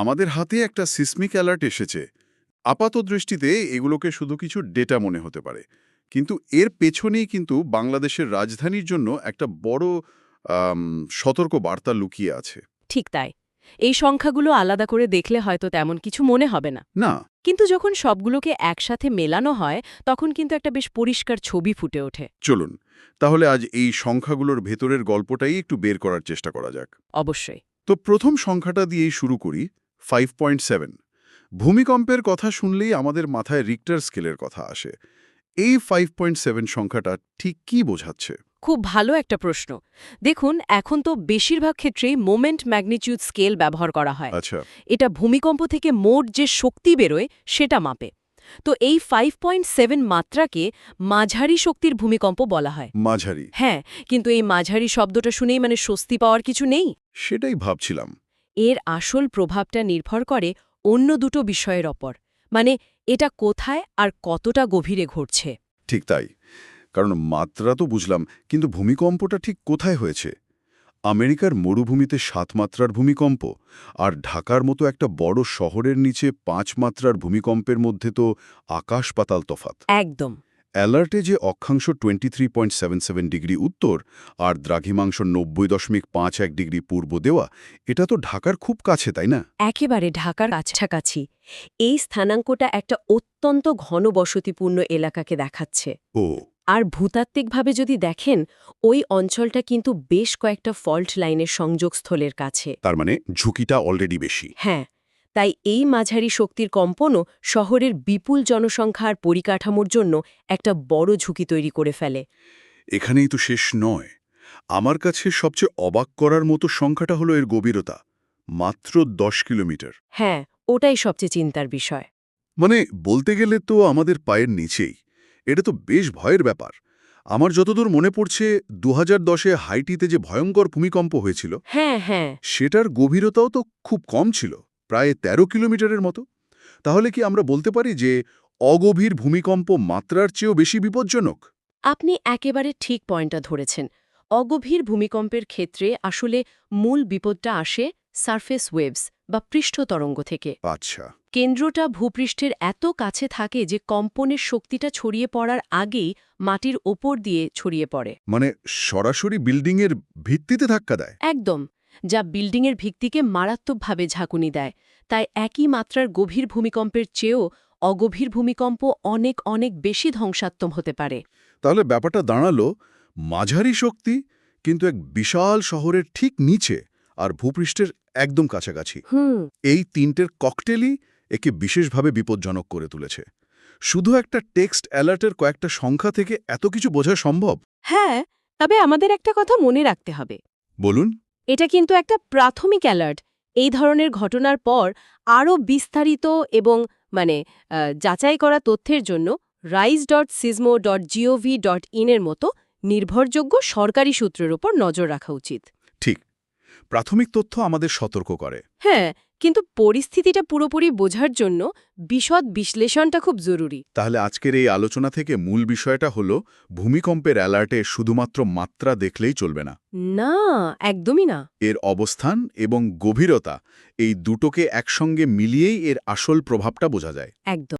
আমাদের হাতে একটা সিসমিক অ্যালার্ট এসেছে। আপাত দৃষ্টিতে এগুলোকে শুধু কিছু ডেটা মনে হতে পারে। কিন্তু এর পেছনেই কিন্তু বাংলাদেশের রাজধানীর জন্য একটা বড় সতর্ক বার্তা লুকিয়ে আছে। ঠিক তাই। এই সংখ্যাগুলো আলাদা করে দেখলে হয়তো তেমন কিছু মনে হবে না। না। কিন্তু যখন সবগুলোকে একসাথে মেলানো হয় তখন কিন্তু একটা বেশ পরিষ্কার ছবি ফুটে ওঠে। চলুন তাহলে আজ এই সংখ্যাগুলোর ভেতরের গল্পটাই একটু বের করার চেষ্টা করা যাক। অবশ্যই। তো প্রথম সংখ্যাটা দিয়েই শুরু করি। Five point seven. ভূমিকম্পের কথা শুনলেই আমাদের মাথায় রিক্টার স্কেলের কথা আসে। এই ফাইভ পয়েন্ট সেভেন সংখ্যাটা ঠিক কি বোঝাচ্ছে? খুব ভালো একটা প্রশ্ন। দেখুন এখন তো বেশিরভাগ ক্ষেত্রেই মোমেন্ট ম্যাগনিটিউড স্কেল ব্যবহার করা হয়। আচ্ছা। এটা ভূমিকম্প থেকে মোট যে শক্তি বেরোয় সেটা মাপে। তো এই ফাইভ পয়েন্ট সেভেন মাত্রাকে মাঝারি শক্তির ভূমিকম্প বলা হয়। মাঝারি। হ্যাঁ কিন্তু এই মাঝারি শব্দটা শুনেই মানে স্বস্তি পাওয়ার কিছু নেই। সেটাই ভাবছিলাম। এর আসল প্রভাবটা নির্ভর করে অন্য দুটো বিষয়ের ওপর। মানে এটা কোথায় আর কতটা গভীরে ঘটছে। ঠিক তাই। কারণ মাত্রা তো বুঝলাম কিন্তু ভূমিকম্পটা ঠিক কোথায় হয়েছে? আমেরিকার মরুভূমিতে সাত মাত্রার ভূমিকম্প আর ঢাকার মতো একটা বড় শহরের নিচে পাঁচ মাত্রার ভূমিকম্পের মধ্যে তো আকাশ পাতাল তফাত একদম। অ্যালার্টে যে অক্ষাংশ টোয়েন্টি ডিগ্রি উত্তর আর দ্রাঘিমাংশ নব্বই দশমিক পাঁচ এক ডিগ্রি পূর্ব দেওয়া এটা তো ঢাকার খুব কাছে তাই না? একেবারে ঢাকার কাছাকাছি। এই স্থানাঙ্কটা একটা অত্যন্ত ঘনবসতিপূর্ণ এলাকাকে দেখাচ্ছে। ও। আর ভূতাত্ত্বিকভাবে যদি দেখেন ওই অঞ্চলটা কিন্তু বেশ কয়েকটা ফল্ট লাইনের সংযোগস্থলের কাছে। তার মানে ঝুঁকিটা অলরেডি বেশি। হ্যাঁ তাই এই মাঝারি শক্তির কম্পনও শহরের বিপুল জনসংখ্যার পরিকাঠামোর জন্য একটা বড় ঝুঁকি তৈরি করে ফেলে। এখানেই তো শেষ নয়। আমার কাছে সবচেয়ে অবাক করার মতো সংখ্যাটা হলো এর গভীরতা মাত্র দশ কিলোমিটার। হ্যাঁ ওটাই সবচেয়ে চিন্তার বিষয়। মানে বলতে গেলে তো আমাদের পায়ের নিচেই। এটা তো বেশ ভয়ের ব্যাপার। আমার যতদূর মনে পড়ছে দু হাজার দশে হাইটিতে যে ভয়ঙ্কর ভূমিকম্প হয়েছিল হ্যাঁ হ্যাঁ। সেটার গভীরতাও তো খুব কম ছিল। প্রায় ১৩ কিলোমিটারের মতো। তাহলে কি আমরা বলতে পারি যে অগভীর ভূমিকম্প মাত্রার চেয়েও বেশি বিপজ্জনক? আপনি একেবারে ঠিক পয়েন্টটা ধরেছেন। অগভীর ভূমিকম্পের ক্ষেত্রে আসলে মূল বিপদটা আসে সারফেস ওয়েভস বা পৃষ্ঠ তরঙ্গ থেকে। আচ্ছা। কেন্দ্রটা ভূপৃষ্ঠের এত কাছে থাকে যে কম্পনের শক্তিটা ছড়িয়ে পড়ার আগেই মাটির ওপর দিয়ে ছড়িয়ে পড়ে। মানে সরাসরি বিল্ডিংয়ের ভিত্তিতে ধাক্কা দেয়? একদম। যা বিল্ডিংয়ের ভিত্তিকে মারাত্মকভাবে ঝাঁকুনি দেয়। তাই একই মাত্রার গভীর ভূমিকম্পের চেয়েও অগভীর ভূমিকম্প অনেক অনেক বেশি ধ্বংসাত্মক হতে পারে। তাহলে ব্যাপারটা দাঁড়াল মাঝারি শক্তি কিন্তু এক বিশাল শহরের ঠিক নিচে আর ভূপৃষ্ঠের একদম কাছাকাছি। হুম। এই তিনটের ককটেলই একে বিশেষভাবে বিপজ্জনক করে তুলেছে। শুধু একটা টেক্সট অ্যালার্টের কয়েকটা সংখ্যা থেকে এত কিছু বোঝা সম্ভব? হ্যাঁ তবে আমাদের একটা কথা মনে রাখতে হবে। বলুন। এটা কিন্তু একটা প্রাথমিক অ্যালার্ট। এই ধরনের ঘটনার পর আরও বিস্তারিত এবং মানে যাচাই করা তথ্যের জন্য rise dot seismo dot G O V dot ইনের মতো নির্ভরযোগ্য সরকারি সূত্রের ওপর নজর রাখা উচিত। প্রাথমিক তথ্য আমাদের সতর্ক করে। হ্যাঁ কিন্তু পরিস্থিতিটা পুরোপুরি বোঝার জন্য বিশদ বিশ্লেষণটা খুব জরুরি। তাহলে আজকের এই আলোচনা থেকে মূল বিষয়টা হলো ভূমিকম্পের অ্যালার্টে শুধুমাত্র মাত্রা দেখলেই চলবে না। না একদমই না। এর অবস্থান এবং গভীরতা এই দুটোকে একসঙ্গে মিলিয়েই এর আসল প্রভাবটা বোঝা যায়। একদম।